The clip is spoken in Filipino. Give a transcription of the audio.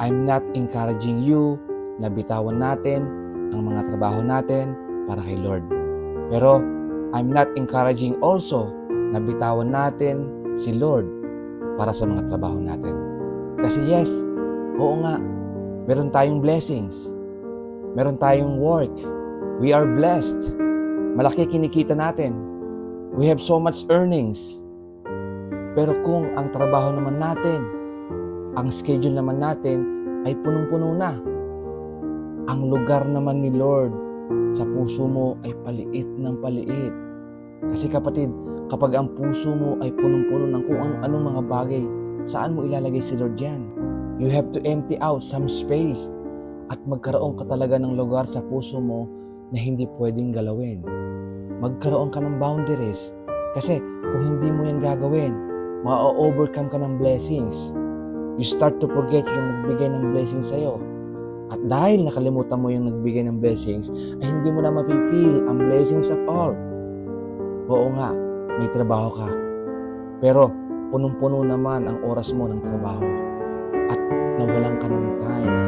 I'm not encouraging you na bitawan natin ang mga trabaho natin para kay Lord. Pero I'm not encouraging also na bitawan natin si Lord para sa mga trabaho natin. Kasi yes, oo nga, meron tayong blessings. Meron tayong work. We are blessed. Malaki kinikita natin. We have so much earnings. Pero kung ang trabaho naman natin, ang schedule naman natin ay punong-puno na. Ang lugar naman ni Lord sa puso mo ay paliit ng paliit. Kasi kapatid, kapag ang puso mo ay punong-puno ng kung anong mga bagay, saan mo ilalagay si Lord yan? You have to empty out some space at magkaroon ka talaga ng lugar sa puso mo na hindi pwedeng galawin. Magkaroon ka ng boundaries. Kasi kung hindi mo yan gagawin, ma-overcome ka ng blessings. You start to forget yung nagbigay ng blessings sa'yo. At dahil nakalimutan mo yung nagbigay ng blessings, ay hindi mo na mapifeel ang blessings at all. Oo nga, may trabaho ka. Pero punong-puno naman ang oras mo ng trabaho. At nawalan ka ng time.